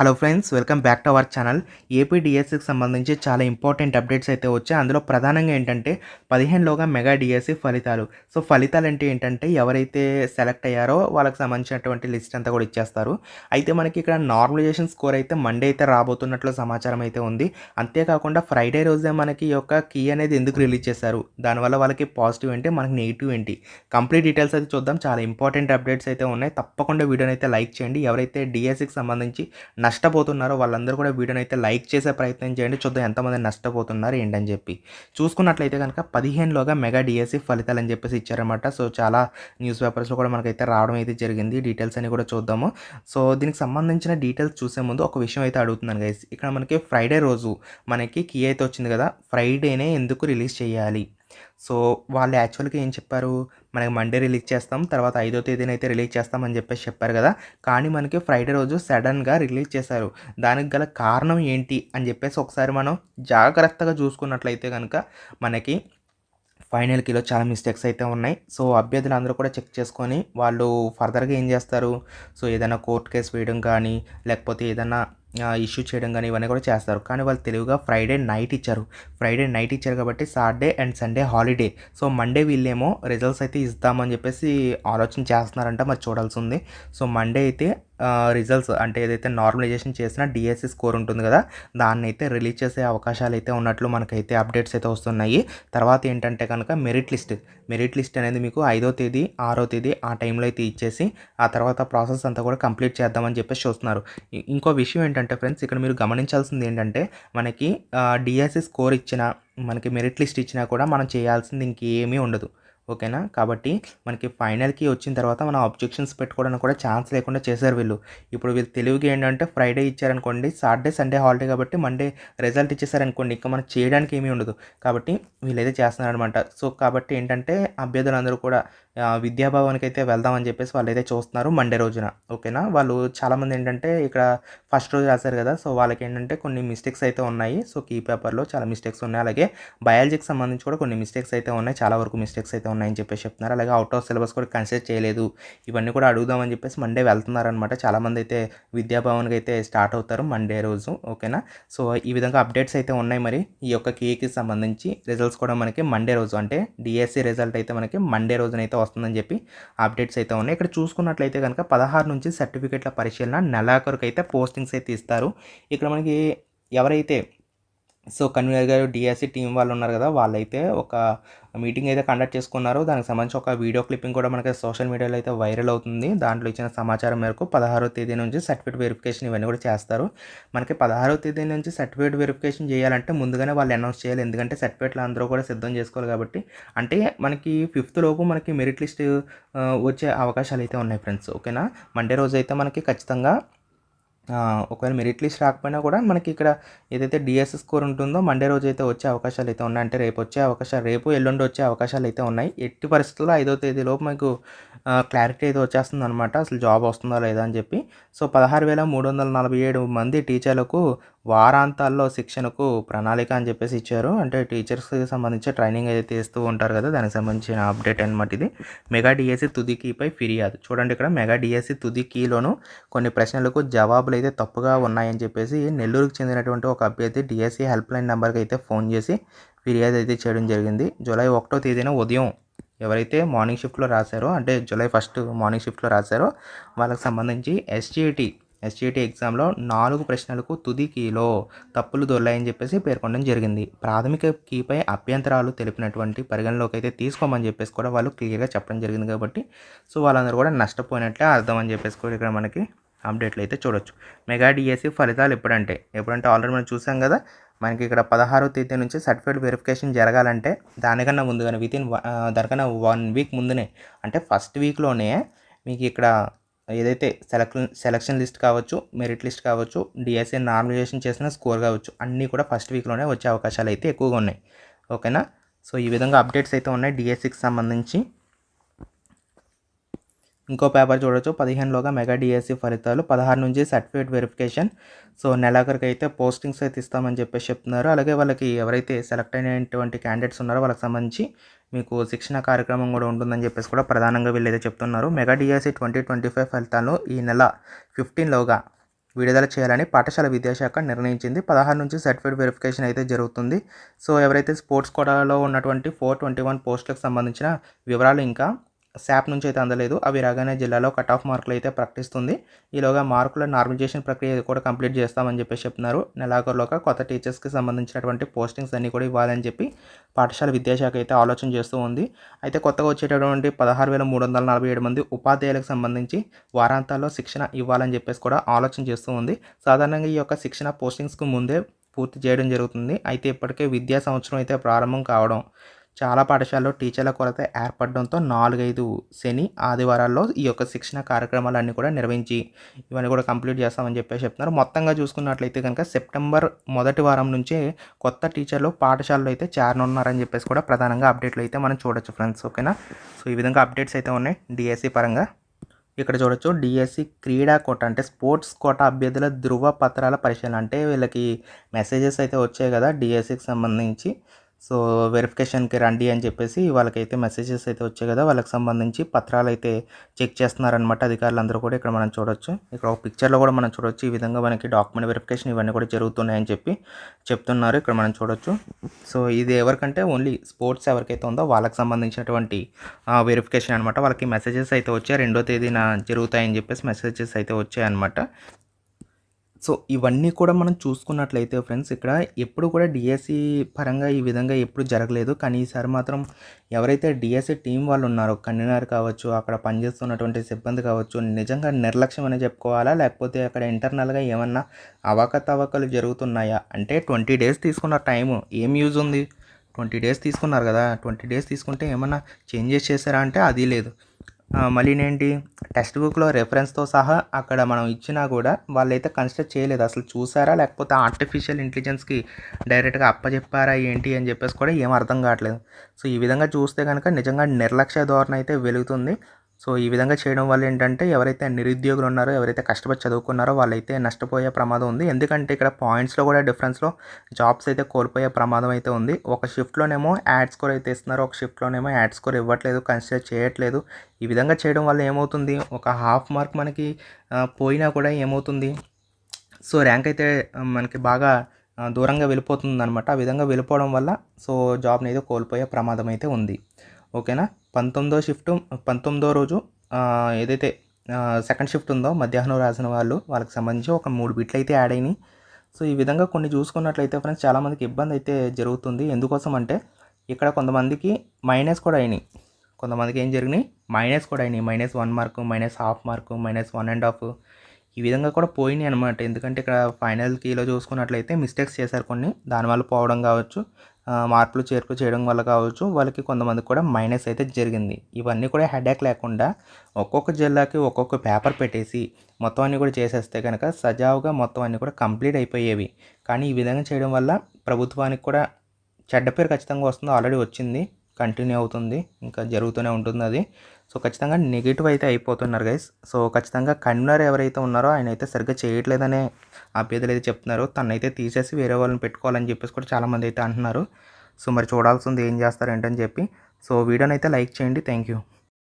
Hello friends welcome back to our channel. AP డిఎస్సికి సంబంధించి చాలా ఇంపార్టెంట్ అప్డేట్స్ అయితే వచ్చాయి. అందులో ప్రధానంగా ఏంటంటే పదిహేనులోగా మెగా డిఎస్సి ఫలితాలు. సో ఫలితాలు అంటే ఏంటంటే ఎవరైతే సెలెక్ట్ అయ్యారో వాళ్ళకి సంబంధించినటువంటి లిస్ట్ అంతా కూడా ఇచ్చేస్తారు. అయితే మనకి ఇక్కడ నార్మలైజేషన్ స్కోర్ అయితే మండే అయితే రాబోతున్నట్లు సమాచారం అయితే ఉంది. అంతేకాకుండా ఫ్రైడే రోజే మనకి యొక్క కీ అనేది ఎందుకు రిలీజ్ చేశారు? దానివల్ల వాళ్ళకి పాజిటివ్ ఏంటి మనకి నెగిటివ్ ఏంటి? కంప్లీట్ డీటెయిల్స్ అయితే చూద్దాం. చాలా ఇంపార్టెంట్ అప్డేట్స్ అయితే ఉన్నాయి. తప్పకుండా వీడియోని అయితే లైక్ చేయండి. ఎవరైతే డిఎస్సికి సంబంధించి నష్టపోతున్నారో వాళ్ళందరూ కూడా వీడియోని అయితే లైక్ చేసే ప్రయత్నం చేయండి. చూద్దాం ఎంతమంది నష్టపోతున్నారు ఏంటని చెప్పి. చూసుకున్నట్లయితే కనుక పదిహేనులోగా మెగా డిఎస్సి ఫలితాలు అని చెప్పేసి ఇచ్చారన్నమాట. సో చాలా న్యూస్ పేపర్స్లో కూడా మనకైతే రావడం అయితే జరిగింది. డీటెయిల్స్ అని కూడా చూద్దాము. సో దీనికి సంబంధించిన డీటెయిల్స్ చూసే ముందు ఒక విషయం అయితే అడుగుతున్నాను గైస్ ఇక్కడ మనకి ఫ్రైడే రోజు మనకి కీ అయితే వచ్చింది కదా. ఫ్రైడేనే ఎందుకు రిలీజ్ చేయాలి? సో వాళ్ళు యాక్చువల్గా ఏం చెప్పారు? మనకి మండే రిలీజ్ చేస్తాం తర్వాత ఐదో తేదీన అయితే రిలీజ్ చేస్తామని చెప్పేసి చెప్పారు కదా. కానీ మనకి ఫ్రైడే రోజు సడన్గా రిలీజ్ చేశారు. దానికి గల కారణం ఏంటి అని చెప్పేసి ఒకసారి మనం జాగ్రత్తగా చూసుకున్నట్లయితే కనుక మనకి ఫైనల్ కిలో చాలా మిస్టేక్స్ అయితే ఉన్నాయి. సో అభ్యర్థులు అందరూ కూడా చెక్ చేసుకొని వాళ్ళు ఫర్దర్గా ఏం చేస్తారు? సో ఏదైనా కోర్టు కేసు వేయడం కానీ లేకపోతే ఏదైనా ఇష్యూ చేయడం కానీ ఇవన్నీ కూడా చేస్తారు. కానీ వాళ్ళు తెలివిగా ఫ్రైడే నైట్ ఇచ్చారు. ఫ్రైడే నైట్ ఇచ్చారు కాబట్టి Saturday and Sunday holiday so Monday వీళ్ళేమో రిజల్ట్స్ అయితే ఇస్తామని చెప్పేసి ఆలోచన చేస్తున్నారంట మరి చూడాల్సి ఉంది. సో మండే అయితే రిజల్ట్స్ అంటే ఏదైతే నార్మలైజేషన్ చేసిన డిఎస్సి స్కోర్ ఉంటుంది కదా దాన్ని అయితే రిలీజ్ చేసే అవకాశాలు అయితే ఉన్నట్లు మనకైతే అప్డేట్స్ అయితే వస్తున్నాయి. తర్వాత ఏంటంటే కనుక మెరిట్ లిస్ట్ మెరిట్ లిస్ట్ అనేది మీకు ఐదో తేదీ ఆరో తేదీ ఆ టైంలో అయితే ఇచ్చేసి ఆ తర్వాత ప్రాసెస్ అంతా కూడా కంప్లీట్ చేద్దామని చెప్పేసి చూస్తున్నారు. ఇంకో విషయం ఏంటంటే ఫ్రెండ్స్ ఇక్కడ మీరు గమనించాల్సింది ఏంటంటే మనకి డిఎస్సి స్కోర్ ఇచ్చిన మనకి మెరిట్ లిస్ట్ ఇచ్చినా కూడా మనం చేయాల్సింది ఇంకేమీ ఉండదు. ఓకేనా? కాబట్టి మనకి ఫైనల్కి వచ్చిన తర్వాత మనం అబ్జెక్షన్స్ పెట్టుకోవడానికి కూడా ఛాన్స్ లేకుండా చేశారు వీళ్ళు. ఇప్పుడు వీళ్ళు తెలుగుకి ఏంటంటే ఫ్రైడే ఇచ్చారనుకోండి సాటర్డే సండే హాలిడే కాబట్టి మండే రిజల్ట్ ఇచ్చేసారనుకోండి ఇంకా మనం చేయడానికి ఏమీ ఉండదు. కాబట్టి వీళ్ళైతే చేస్తున్నారనమాట సో కాబట్టి ఏంటంటే అభ్యర్థులందరూ కూడా విద్యాభవన్కి అయితే వెళ్దామని చెప్పేసి వాళ్ళు అయితే చూస్తున్నారు మండే రోజున ఓకేనా? వాళ్ళు చాలామంది ఏంటంటే ఇక్కడ ఫస్ట్ రోజు రాశారు కదా సో వాళ్ళకి ఏంటంటే కొన్ని మిస్టేక్స్ అయితే ఉన్నాయి. సో కీ పేపర్లో చాలా మిస్టేక్స్ ఉన్నాయి. అలాగే బయాలజీకి సంబంధించి కూడా కొన్ని మిస్టేక్స్ అయితే ఉన్నాయి. చాలా వరకు మిస్టేక్స్ అయితే ఉన్నాయని చెప్పేసి చెప్తున్నారు. అలాగే అవుట్ ఆఫ్ సిలబస్ కూడా కన్సిడర్ చేయలేదు. ఇవన్నీ కూడా అడుగుదామని చెప్పేసి మండే వెళ్తున్నారనమాట చాలామంది అయితే విద్యాభవన్కి అయితే స్టార్ట్ అవుతారు మండే రోజు ఓకేనా? సో ఈ విధంగా అప్డేట్స్ అయితే ఉన్నాయి మరి. ఈ యొక్క కీకి సంబంధించి రిజల్ట్స్ కూడా మనకి మండే రోజు అంటే డిఎస్సి రిజల్ట్ అయితే మనకి మండే రోజునైతే వస్తుందని చెప్పి అప్డేట్స్ అయితే ఉన్నాయి. ఇక్కడ చూసుకున్నట్లయితే కనుక పదహారు నుంచి సర్టిఫికేట్ల పరిశీలన నెలాఖరుకు అయితే పోస్టింగ్స్ అయితే ఇస్తారు. ఇక్కడ మనకి ఎవరైతే సో కన్వీనర్ గారు డిఎస్సి టీం వాళ్ళు ఉన్నారు కదా వాళ్ళైతే ఒక మీటింగ్ అయితే కండక్ట్ చేసుకున్నారు. దానికి సంబంధించి ఒక వీడియో క్లిప్పింగ్ కూడా మనకి సోషల్ మీడియాలో అయితే వైరల్ అవుతుంది. దాంట్లో ఇచ్చిన సమాచారం మేరకు పదహారో తేదీ నుంచి సర్టిఫికేట్ వెరిఫికేషన్ ఇవన్నీ కూడా చేస్తారు. మనకి పదహారో తేదీ నుంచి సర్టిఫికేట్ వెరిఫికేషన్ చేయాలంటే ముందుగానే వాళ్ళు అనౌన్స్ చేయాలి. ఎందుకంటే సర్టిఫికేట్లు అందరూ కూడా సిద్ధం చేసుకోవాలి కాబట్టి. అంటే మనకి ఫిఫ్త్ లోపు మనకి మెరిట్ లిస్ట్ వచ్చే అవకాశాలు అయితే ఉన్నాయి ఫ్రెండ్స్. ఓకేనా? మండే రోజు అయితే మనకి ఖచ్చితంగా ఒకవేళ మెరిట్ లిస్ట్ రాకపోయినా కూడా మనకి ఇక్కడ ఏదైతే డిఎస్ స్కోర్ ఉంటుందో మండే రోజు అయితే వచ్చే అవకాశాలు అయితే ఉన్నాయి. అంటే రేపు వచ్చే అవకాశాలు రేపు ఎల్లుండి వచ్చే అవకాశాలు అయితే ఉన్నాయి. ఎట్టి పరిస్థితుల్లో ఐదో తేదీలోపు మీకు క్లారిటీ అయితే వచ్చేస్తుంది అనమాట అసలు జాబ్ వస్తుందా లేదా అని చెప్పి. సో పదహారు వేల మూడు వందల నలభై ఏడు మంది టీచర్లకు వారాంతాల్లో శిక్షణకు ప్రణాళిక అని చెప్పేసి ఇచ్చారు. అంటే టీచర్స్కి సంబంధించి ట్రైనింగ్ అయితే ఇస్తూ ఉంటారు కదా దానికి సంబంధించిన అప్డేట్ అనమాట ఇది. మెగా డిఎస్సి తుది కీపై ఫిర్యాదు. చూడండి ఇక్కడ మెగా డిఎస్సి తుది కీలోను కొన్ని ప్రశ్నలకు జవాబులు అయితే తప్పుగా ఉన్నాయని చెప్పేసి నెల్లూరుకు చెందినటువంటి ఒక అభ్యర్థి డిఎస్సి హెల్ప్ లైన్ నెంబర్కి అయితే ఫోన్ చేసి ఫిర్యాదు అయితే చేయడం జరిగింది. జూలై ఒకటో తేదీన ఉదయం ఎవరైతే మార్నింగ్ షిఫ్ట్లో రాశారో అంటే జూలై ఫస్ట్ మార్నింగ్ షిఫ్ట్లో రాశారో వాళ్ళకి సంబంధించి ఎస్జిటి ఎస్జీటీ ఎగ్జామ్లో నాలుగు ప్రశ్నలకు తుది కీలో తప్పులు దొర్లాయని చెప్పేసి పేర్కొనడం జరిగింది. ప్రాథమిక కీపై అభ్యంతరాలు తెలిపినటువంటి పరిగణలోకి అయితే తీసుకోమని చెప్పేసి కూడా వాళ్ళు క్లియర్గా చెప్పడం జరిగింది కాబట్టి సో వాళ్ళందరూ కూడా నష్టపోయినట్లే అర్థం అని చెప్పేసి కూడా ఇక్కడ మనకి అప్డేట్లు అయితే చూడొచ్చు. మెగా డిఎస్సి ఫలితాలు ఎప్పుడంటే ఎప్పుడంటే ఆల్రెడీ మనం చూసాం కదా మనకి ఇక్కడ పదహారో తేదీ నుంచి సర్టిఫికేట్ వెరిఫికేషన్ జరగాలంటే దానికన్నా ముందుగానే వితిన్ దానికన్నా వన్ వీక్ ముందునే అంటే ఫస్ట్ వీక్లోనే మీకు ఇక్కడ ఏదైతే సెలక్షన్ సెలక్షన్ లిస్ట్ కావచ్చు మెరిట్ లిస్ట్ కావచ్చు డిఎస్ఏ నార్మలైజేషన్ చేసిన స్కోర్ కావచ్చు అన్నీ కూడా ఫస్ట్ వీక్లోనే వచ్చే అవకాశాలు అయితే ఎక్కువగా ఉన్నాయి. ఓకేనా? సో ఈ విధంగా అప్డేట్స్ అయితే ఉన్నాయి డిఎస్సికి సంబంధించి. ఇంకో పేపర్ చూడొచ్చు. పదిహేనులోగా మెగా డిఎస్సి ఫలితాలు పదహారు నుంచి సర్టిఫికేట్ వెరిఫికేషన్. సో నెలాఖరికి అయితే పోస్టింగ్స్ అయితే ఇస్తామని చెప్పేసి చెప్తున్నారు. అలాగే వాళ్ళకి ఎవరైతే సెలెక్ట్ అయినటువంటి క్యాండిడేట్స్ ఉన్నారో వాళ్ళకి సంబంధించి మీకు శిక్షణ కార్యక్రమం కూడా ఉంటుందని చెప్పేసి కూడా ప్రధానంగా వీళ్ళు అయితే చెప్తున్నారు. Mega DSC twenty twenty five ఫలితాలను ఈ నెల ఫిఫ్టీన్లోగా విడుదల చేయాలని పాఠశాల విద్యాశాఖ నిర్ణయించింది. పదహారు నుంచి సర్టిఫికేట్ వెరిఫికేషన్ అయితే జరుగుతుంది. సో ఎవరైతే స్పోర్ట్స్ కోటాలో ఉన్నటువంటి ఫోర్ ట్వంటీ వన్ పోస్టులకు సంబంధించిన వివరాలు ఇంకా శాప్ నుంచి అయితే అందలేదు. అవి రాగానే జిల్లాలో కట్ ఆఫ్ మార్కులు అయితే ప్రకటిస్తుంది. ఈలోగా మార్కుల నార్మలైజేషన్ ప్రక్రియ కూడా కంప్లీట్ చేస్తామని చెప్పేసి చెప్తున్నారు. నెలాఖరులోగా కొత్త టీచర్స్కి సంబంధించినటువంటి పోస్టింగ్స్ అన్నీ కూడా ఇవ్వాలని చెప్పి పాఠశాల విద్యాశాఖ అయితే ఆలోచన చేస్తూ ఉంది. అయితే కొత్తగా వచ్చేటటువంటి పదహారు వేల మూడు వందల నలభై ఏడు మంది ఉపాధ్యాయులకు సంబంధించి వారాంతాల్లో శిక్షణ ఇవ్వాలని చెప్పేసి కూడా ఆలోచన చేస్తూ ఉంది. సాధారణంగా ఈ యొక్క శిక్షణ పోస్టింగ్స్కు ముందే పూర్తి చేయడం జరుగుతుంది. అయితే ఇప్పటికే విద్యా సంవత్సరం అయితే ప్రారంభం కావడం చాలా పాఠశాలలో టీచర్ల కొరత ఏర్పడడంతో నాలుగైదు శని ఆదివారాల్లో ఈ యొక్క శిక్షణ కార్యక్రమాలన్నీ కూడా నిర్వహించి ఇవన్నీ కూడా కంప్లీట్ చేస్తామని చెప్పేసి చెప్తున్నారు. మొత్తంగా చూసుకున్నట్లయితే కనుక సెప్టెంబర్ మొదటి వారం నుంచే కొత్త టీచర్లు పాఠశాలలో అయితే చేరనున్నారని చెప్పేసి కూడా ప్రధానంగా అప్డేట్లు అయితే మనం చూడొచ్చు ఫ్రెండ్స్ ఓకేనా? సో ఈ విధంగా అప్డేట్స్ అయితే ఉన్నాయి డిఎస్సి పరంగా. ఇక్కడ చూడొచ్చు డిఎస్సి క్రీడా కోట అంటే స్పోర్ట్స్ కోట అభ్యర్థుల ధృవ పత్రాల పరిశీలన అంటే వీళ్ళకి మెసేజెస్ అయితే వచ్చాయి కదా డిఎస్సికి సంబంధించి. సో వెరిఫికేషన్కి రండి అని చెప్పేసి వాళ్ళకైతే మెసేజెస్ అయితే వచ్చాయి కదా వాళ్ళకి సంబంధించి పత్రాలు అయితే చెక్ చేస్తున్నారనమాట అధికారులు అందరూ కూడా ఇక్కడ మనం చూడొచ్చు. ఇక్కడ ఒక పిక్చర్లో కూడా మనం చూడొచ్చు ఈ విధంగా మనకి డాక్యుమెంట్ వెరిఫికేషన్ ఇవన్నీ కూడా జరుగుతున్నాయని చెప్పి చెప్తున్నారు ఇక్కడ మనం చూడొచ్చు. సో ఇది ఎవరికంటే ఓన్లీ స్పోర్ట్స్ ఎవరికైతే ఉందో వాళ్ళకి సంబంధించినటువంటి వెరిఫికేషన్ అనమాట వాళ్ళకి మెసేజెస్ అయితే వచ్చాయి రెండో తేదీన జరుగుతాయని చెప్పేసి మెసేజెస్ అయితే వచ్చాయి అనమాట సో ఇవన్నీ కూడా మనం చూసుకున్నట్లయితే ఫ్రెండ్స్ ఇక్కడ ఎప్పుడు కూడా డిఎస్సి పరంగా ఈ విధంగా ఎప్పుడు జరగలేదు. కానీ ఈసారి మాత్రం ఎవరైతే డిఎస్సి టీం వాళ్ళు ఉన్నారో కన్వీనర్ కావచ్చు అక్కడ పనిచేస్తున్నటువంటి సిబ్బంది కావచ్చు నిజంగా నిర్లక్ష్యం అని చెప్పుకోవాలా? లేకపోతే అక్కడ ఇంటర్నల్గా ఏమన్నా అవకతవకలు జరుగుతున్నాయా? అంటే ట్వంటీ డేస్ తీసుకున్న టైము ఏం యూజ్ ఉంది? ట్వంటీ డేస్ తీసుకున్నారు కదా? ట్వంటీ డేస్ తీసుకుంటే ఏమన్నా చేంజెస్ చేశారా? అంటే అది లేదు. మళ్ళీ ఏంటి టెక్స్ట్ బుక్లో రెఫరెన్స్తో సహా అక్కడ మనం ఇచ్చినా కూడా వాళ్ళైతే కన్స్ట్రక్ట్ చేయలేదు. అసలు చూసారా? లేకపోతే ఆర్టిఫిషియల్ ఇంటెలిజెన్స్కి డైరెక్ట్గా అప్పచెప్పారా ఏంటి అని చెప్పేసి కూడా ఏం అర్థం కావట్లేదు. సో ఈ విధంగా చూస్తే కనుక నిజంగా నిర్లక్ష్య ధోరణి అయితే వెలుగుతుంది. సో ఈ విధంగా చేయడం వల్ల ఏంటంటే ఎవరైతే నిరుద్యోగులు ఉన్నారో ఎవరైతే కష్టపడి చదువుకున్నారో వాళ్ళైతే నష్టపోయే ప్రమాదం ఉంది. ఎందుకంటే ఇక్కడ పాయింట్స్లో కూడా డిఫరెన్స్లో జాబ్స్ అయితే కోల్పోయే ప్రమాదం అయితే ఉంది. ఒక షిఫ్ట్లోనేమో యాడ్ స్కోర్ అయితే ఇస్తున్నారు. ఒక షిఫ్ట్లోనేమో యాడ్ స్కోర్ ఇవ్వట్లేదు కన్సిడర్ చేయట్లేదు. ఈ విధంగా చేయడం వల్ల ఏమవుతుంది? ఒక హాఫ్ మార్క్ మనకి పోయినా కూడా ఏమవుతుంది? సో ర్యాంక్ అయితే మనకి బాగా దూరంగా వెళ్ళిపోతుంది అనమాట ఆ విధంగా వెళ్ళిపోవడం వల్ల సో జాబ్ని అయితే కోల్పోయే ప్రమాదం అయితే ఉంది. ఓకేనా? పంతొమ్మిదో షిఫ్ట్ పంతొమ్మిదో రోజు ఏదైతే సెకండ్ షిఫ్ట్ ఉందో మధ్యాహ్నం రాసిన వాళ్ళు వాళ్ళకి సంబంధించి ఒక మూడు బిట్లు అయితే యాడ్ అయినాయి. సో ఈ విధంగా కొన్ని చూసుకున్నట్లయితే ఫ్రెండ్స్ చాలామందికి ఇబ్బంది అయితే జరుగుతుంది. ఎందుకోసం అంటే ఇక్కడ కొంతమందికి మైనస్ కూడా అయినాయి. కొంతమందికి ఏం జరిగినాయి? మైనస్ కూడా అయినాయి. Minus one mark minus half mark minus one and half ఈ విధంగా కూడా పోయినాయి అనమాట ఎందుకంటే ఇక్కడ ఫైనల్ కీలో చూసుకున్నట్లయితే మిస్టేక్స్ చేశారు కొన్ని. దానివల్ల పోవడం కావచ్చు. మార్పులు చేర్పులు చేయడం వల్ల కావచ్చు వాళ్ళకి కొంతమందికి కూడా మైనస్ అయితే జరిగింది. ఇవన్నీ కూడా హెడేక్ లేకుండా ఒక్కొక్క జిల్లాకి ఒక్కొక్క పేపర్ పెట్టేసి మొత్తం అన్నీ కూడా చేసేస్తే కనుక సజావుగా మొత్తం అన్నీ కూడా కంప్లీట్ అయిపోయేవి. కానీ ఈ విధంగా చేయడం వల్ల ప్రభుత్వానికి కూడా చెడ్డ పేరు ఖచ్చితంగా వస్తుంది ఆల్రెడీ వచ్చింది. కంటిన్యూ అవుతుంది. ఇంకా జరుగుతూనే ఉంటుంది అది. సో ఖచ్చితంగా నెగిటివ్ అయితే అయిపోతున్నారు గైస్ సో ఖచ్చితంగా కన్వీనర్ ఎవరైతే ఉన్నారో ఆయన అయితే సరిగ్గా చేయట్లేదనే అభ్యర్థులు అయితే చెప్తున్నారు. తనైతే తీసేసి వేరే వాళ్ళని పెట్టుకోవాలని చెప్పేసి కూడా చాలామంది అయితే అంటున్నారు. సో మరి చూడాల్సింది ఏం చేస్తారు ఏంటని చెప్పి. సో వీడియోని అయితే లైక్ చేయండి. Thank you